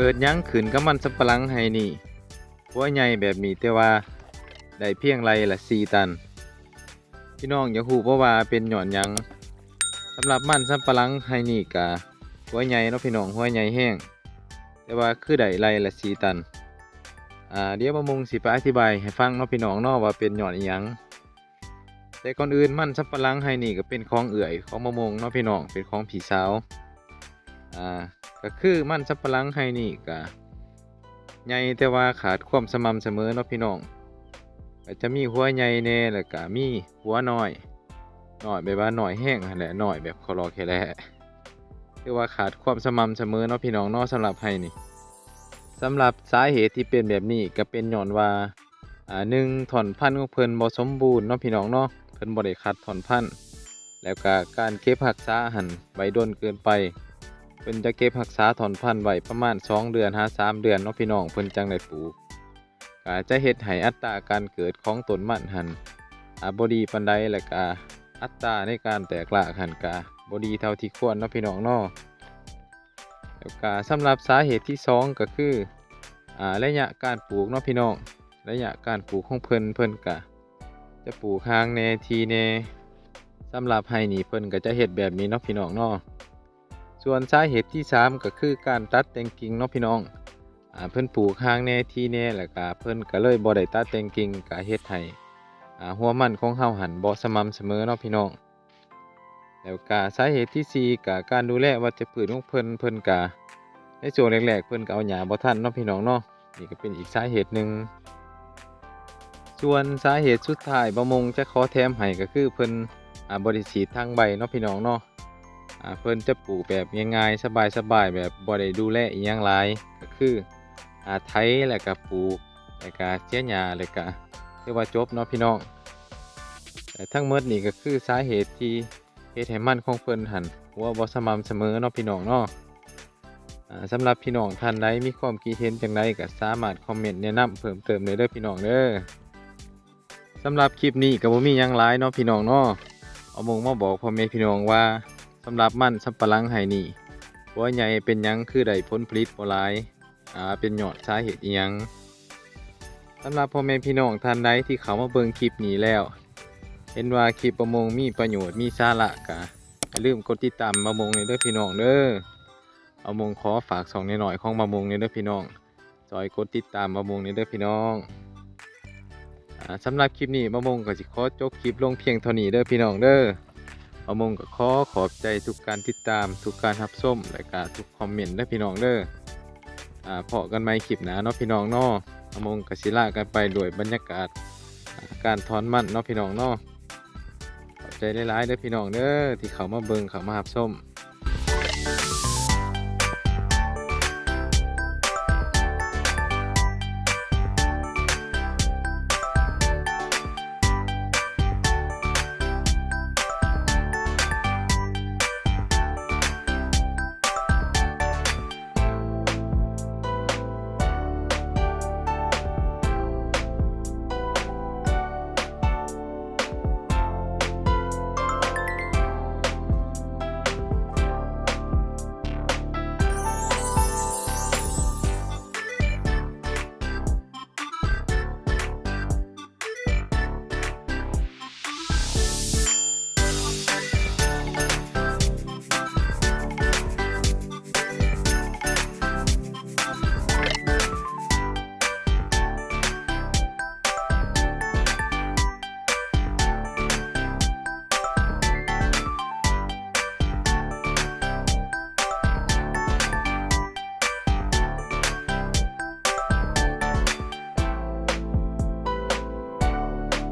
เกิดยั้งขืนกับมันสับปะหลังให้นี่หัวใหญ่แบบนี้แต่ว่าได้เพียงไรละสี่ตัน พี่น้องอย่าหูเพราะว่าเป็นหย่อนยังสำหรับมันสับปะหลังให้นี่กะหัวใหญ่เนาะพี่น้องหัวใหญ่แห้ง แต่ว่าคือได้ไรละสี่ตันอ่าเดี๋ยวมามุงสิไปอธิบายให้ฟังเนาะพี่น้องเนาะว่าเป็นหย่อนอยังแต่ก่อนอื่นมันสับปะหลังให้นี่ก็เป็นของเอื่อยของมะมงเนาะพี่น้องเป็นของผีสาว อ่าก็คือมันสับปะหลังให้นี่ก็ใหญ่แต่ว่าขาดความสม่ำเสมอเนาะพี่น้องก็จะมีหัวใหญ่แน่แล้วก็มีหัวน้อยน้อยแบบว่าน้อยแห้งแหละน้อยแบบคอรอแค่แลคือว่าขาดความสม่ำเสมอเนาะพี่น้องเนาะสำหรับให้นี่สำหรับสาเหตุที่เป็นแบบนี้ก็เป็นย้อนว่าอ่าหนึ่งถอนพันธุ์ของเพิ่นบ่สมบูรณ์เนาะพี่น้องเนาะเพิ่นบ่ได้คัดถอนพันธุ์แล้วก็การเก็บรักษาหันไว้ดนเกินไป เพิ่นจะเก็บรักษาถอนพันธุ์ไว้ประมาณ 2 เดือนหา3เดือนเนาะพี่น้องเพิ่นจังได้ปลูกก็จะเฮ็ดให้อัตราการเกิดของต้นมันหันอาบ่ดีปานใดแล้วก็อัตราในการแตกรากหันก็บ่ดีเท่าที่ควรเนาะพี่น้องเนาะแล้วก็สำหรับสาเหตุที่สองก็คืออ่าระยะการปลูกเนาะพี่น้องระยะการปลูกของเพิ่นเพิ่นกะจะปลูกหางแนทีแนสำหรับให้นี่เพิ่นก็จะเฮ็ดแบบนี้เนาะพี่น้องเนาะ ส่วนสาเหตุที่ 3 ก็คือการตัดแต่งกิ่งเนาะพี่น้องอ่าเพิ่นปลูกห่างแนทีแนแล้วก็เพิ่นก็เลยบ่ได้ตัดแต่งกิ่งก็เฮ็ดให้อ่าหัวมันของเฮาหันบ่สม่ำเสมอเนาะพี่น้องแล้วก็สาเหตุที่4ก็การดูแลวัชพืชของเพิ่นเพิ่นก็ในช่วงแรกๆเพิ่นก็เอาหญ้าบ่ทันเนาะพี่น้องเนาะนี่ก็เป็นอีกสาเหตุหนึ่งส่วนสาเหตุสุดท้ายบะมงจะขอแถมให้ก็คือเพิ่นอ่าบริสีทางใบเนาะพี่น้องเนาะอ่า เพิ่นจะปลูกแบบง่ายๆสบายๆแบบบ่ได้ดูแลอีหยังหลายก็คืออาไถแล้วก็ปลูกแล้วก็เจียหญ้าแล้วก็เรียกว่าจบเนาะพี่น้องแต่ทั้งหมดนี่ก็คือสาเหตุที่เฮ็ดให้มันของเพิ่นหันหัวบ่สม่ำเสมอเนาะพี่น้องเนาะอ่าสำหรับพี่น้องท่านใดมีความคิดเห็นจังไดก็สามารถคอมเมนต์แนะนำเพิ่มเติมได้เด้อพี่น้องเด้อสำหรับคลิปนี้ก็บ่มีหยังหลายเนาะพี่น้องเนาะเอามงมาบอกพ่อแม่พี่น้องว่า สำหรับมันสับปะหลังไห้นี่หัวใหญ่เป็นยังคือได้ผลผลิตบ่หลายอ่าเป็นยอดสาเหตุอีหยังสำหรับพ่อแม่พี่น้องท่านใดที่เขามาเบิ่งคลิปนี้แล้ว เห็นว่าคลิปประมงมีประโยชน์มีสาระก็อย่าลืมกดติดตามประมงในเด้อพี่น้องเด้อเอามงขอฝากสองนหน่อยของมามงในเด้อพี่น้องจอยกดติดตามมามงในเด้อพี่น้องอ่าสำหรับคลิปนี้มามงก็สิขอจบคลิปลงเพียงเท่านี้เด้อพี่น้องเด้อ อามงก็ขอขอบใจทุกการติดตามทุกการรับส้มและการทุกคอมเมนต์ได้พี่น้องเด้ออ่าพอกันไหม่คลิปหนาเนาะพี่น้องเนาะอามงกับศิลากันไปด้วยบรรยากาศการถอนมันเนาะพี่น้องเนาะขอบใจหลายๆเด้อพี่น้องเด้อที่เขามาเบิงเขามารับส้ม